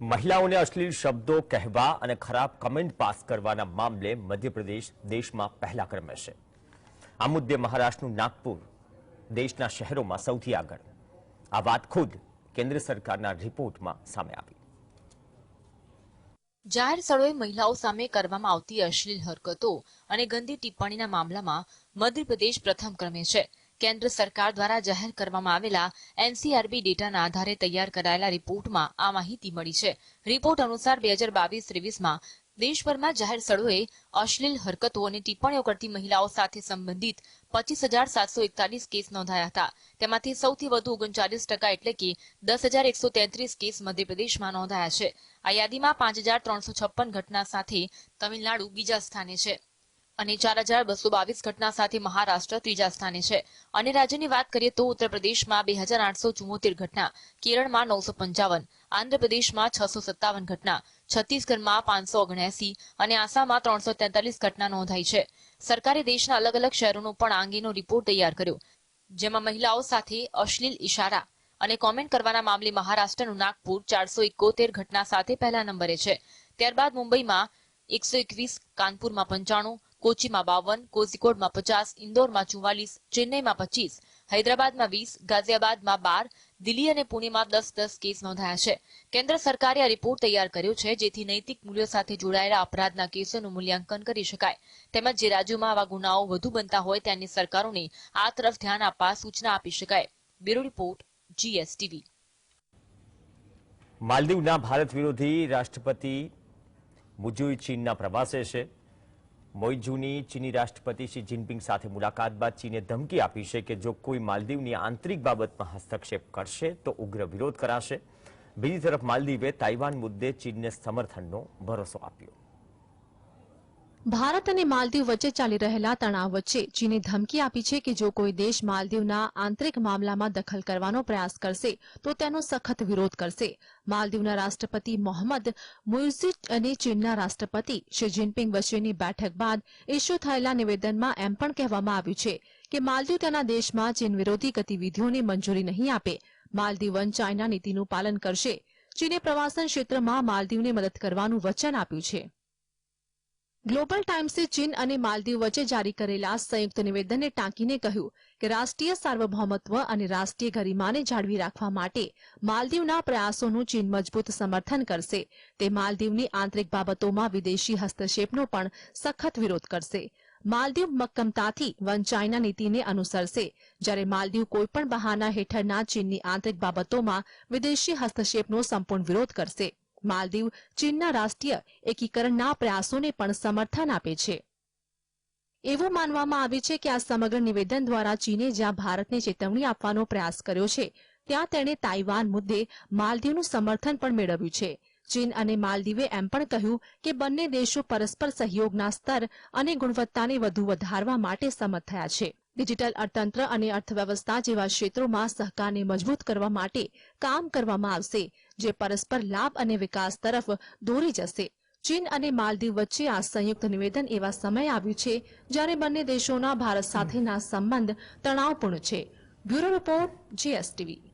મહિલાઓને અશ્લીલ શબ્દો, કહેવા અને ખરાબ કમેન્ટ પાસ કરવાના મામલે મધ્યપ્રદેશ દેશમાં પહેલા ક્રમે છે. આ મુદ્દે મહારાષ્ટ્રનું નાગપુર, દેશના શહેરોમાં સૌથી આગળ. આ વાત ખુદ કેન્દ્ર સરકારના રિપોર્ટમાં સામે આવી. જાહેર સ્થળોએ મહિલાઓ સામે કરવામાં આવતી અશ્લીલ હરકતો અને ગંદી ટિપ્પણીના મામલામાં મધ્યપ્રદેશ પ્રથમ ક્રમે છે. કેન્દ્ર સરકાર દ્વારા જાહેર કરવામાં આવેલા એનસીઆરબી ડેટાના આધારે તૈયાર કરાયેલા રિપોર્ટમાં આ માહિતી મળી છે. રિપોર્ટ અનુસાર બે હજાર બાવીસ ત્રેવીસમાં દેશભરમાં જાહેર સ્થળોએ અશ્લીલ હરકતો અને ટિપ્પણીઓ કરતી મહિલાઓ સાથે સંબંધિત પચીસ હજાર સાતસો એકતાલીસ કેસ નોંધાયા હતા. તેમાંથી સૌથી વધુ ઓગણચાલીસ ટકા એટલે કે દસ હજાર એકસો તેત્રીસ કેસ મધ્યપ્રદેશમાં નોંધાયા છે. આ યાદીમાં પાંચ હજાર ત્રણસો છપ્પન ઘટના સાથે તમિલનાડુ બીજા સ્થાને છે. અને ચાર હજાર બસો બાવીસ ઘટના સાથે મહારાષ્ટ્ર ત્રીજા સ્થાને છે. અને રાજ્યની વાત કરીએ તો ઉત્તર પ્રદેશમાં બે હજાર આઠસો ચુમ્મોતેર ઘટના, કેરળમાં નવસો પંચાવન આંધ્રપ્રદેશમાં છસો સત્તાવન ઘટના, છત્તીસગઢમાં પાંચસો ઓગણએસી અને આસામમાં ત્રણસો તેતાલીસ ઘટના નોંધાઈ છે. સરકારે દેશના અલગ અલગ શહેરોનો પણ આ અંગેનો રિપોર્ટ તૈયાર કર્યો. જેમાં મહિલાઓ સાથે અશ્લીલ ઇશારા અને કોમેન્ટ કરવાના મામલે મહારાષ્ટ્રનું નાગપુર ચારસો એકોતેર ઘટના સાથે પહેલા નંબરે છે. ત્યારબાદ મુંબઈમાં એકસો એકવીસ, કાનપુરમાં પંચાણું કોચીમાં બાવન, કોઝિકોડમાં પચાસ, ઇન્દોરમાં ચુમ્વાલીસ ચેન્નઈમાં પચીસ, હૈદરાબાદમાં વીસ, ગાઝિયાબાદમાં બાર, દિલ્હી અને પુણેમાં દસ દસ કેસ નોંધાયા છે. કેન્દ્ર સરકારે આ રિપોર્ટ તૈયાર કર્યો છે, જેથી નૈતિક મૂલ્યો સાથે જોડાયેલા અપરાધના કેસોનું મૂલ્યાંકન કરી શકાય. તેમજ જે રાજ્યોમાં આવા ગુનાઓ વધુ બનતા હોય ત્યાંની સરકારોને આ તરફ ધ્યાન આપવા સૂચના આપી શકાય. Bureau report, GSTV. માલદીવના ભારત વિરોધી રાષ્ટ્રપતિ મુજુઈ ચીનના પ્રવાસે છે. મોઇજુની ચીની રાષ્ટ્રપતિ શી જિનપિંગ સાથે મુલાકાત બાદ ચીને ધમકી આપી છે કે જો કોઈ માલદીવની આંતરિક બાબતમાં હસ્તક્ષેપ કરશે તો ઉગ્ર વિરોધ કરાશે. બીજી તરફ માલદીવે તાઇવાન મુદ્દે ચીનને સમર્થનનો ભરોસો આપ્યો. ભારત અને માલદીવ વચ્ચે ચાલી રહેલા તણાવ વચ્ચે ચીને ધમકી આપી છે કે જો કોઈ દેશ માલદીવના આંતરિક મામલામાં દખલ કરવાનો પ્રયાસ કરશે, તો તેનો સખત વિરોધ કરશે. માલદીવના રાષ્ટ્રપતિ મોહમ્મદ મુઇઝિટ અને ચીનના રાષ્ટ્રપતિ શી જિનપિંગ વચ્ચેની બેઠક બાદ ઇસ્યુ થયેલા નિવેદનમાં એમ પણ કહેવામાં આવ્યું છે કે માલદીવ તેના દેશમાં ચીન વિરોધી ગતિવિધિઓને મંજૂરી નહીં આપે. માલદીવ વન ચાઇના નીતિનું પાલન કરશે. ચીને પ્રવાસન ક્ષેત્રમાં માલદીવને મદદ કરવાનું વચન આપ્યું છે. ગ્લોબલ ટાઈમ્સે ચીન અને માલદીવ વચ્ચે જારી કરેલા સંયુક્ત નિવેદનને ટાંકીને કહ્યું કે રાષ્ટ્રીય સાર્વભૌમત્વ અને રાષ્ટ્રીય ગરિમાને જાળવી રાખવા માટે માલદીવના પ્રયાસોનું ચીન મજબૂત સમર્થન કરશે. તે માલદીવની આંતરિક બાબતોમાં વિદેશી હસ્તક્ષેપનો પણ સખત વિરોધ કરશે. માલદીવ મક્કમતાથી વન ચાઇના નીતિને અનુસરશે, જ્યારે માલદીવ કોઈપણ બહાના હેઠળના ચીનની આંતરિક બાબતોમાં વિદેશી હસ્તક્ષેપનો સંપૂર્ણ વિરોધ કરશે. માલદીવ ચીનના રાષ્ટ્રીય એકીકરણના પ્રયાસોને પણ સમર્થન આપે છે. એવું માનવામાં આવે છે કે આ સમગ્ર નિવેદન દ્વારા ચીને જ્યાં ભારતને ચેતવણી આપવાનો પ્રયાસ કર્યો છે, ત્યાં તેણે તાઇવાન મુદ્દે માલદીવનું સમર્થન પણ મેળવ્યું છે. ચીન અને માલદીવે એમ પણ કહ્યું કે બંને દેશો પરસ્પર સહયોગના સ્તર અને ગુણવત્તાને વધુ વધારવા માટે સંમત થયા છે. ડિજિટલ અર્થતંત્ર અને અર્થવ્યવસ્થા જેવા ક્ષેત્રોમાં સહકારને મજબૂત કરવા માટે કામ કરવામાં આવશે, જે પરસ્પર લાભ અને વિકાસ તરફ દોરી જશે. ચીન અને માલદીવ વચ્ચે આ સંયુક્ત નિવેદન એવા સમય આવ્યું છે, જ્યારે બંને દેશોના ભારત સાથેના સંબંધ તણાવપૂર્ણ છે. Bureau report, GSTV.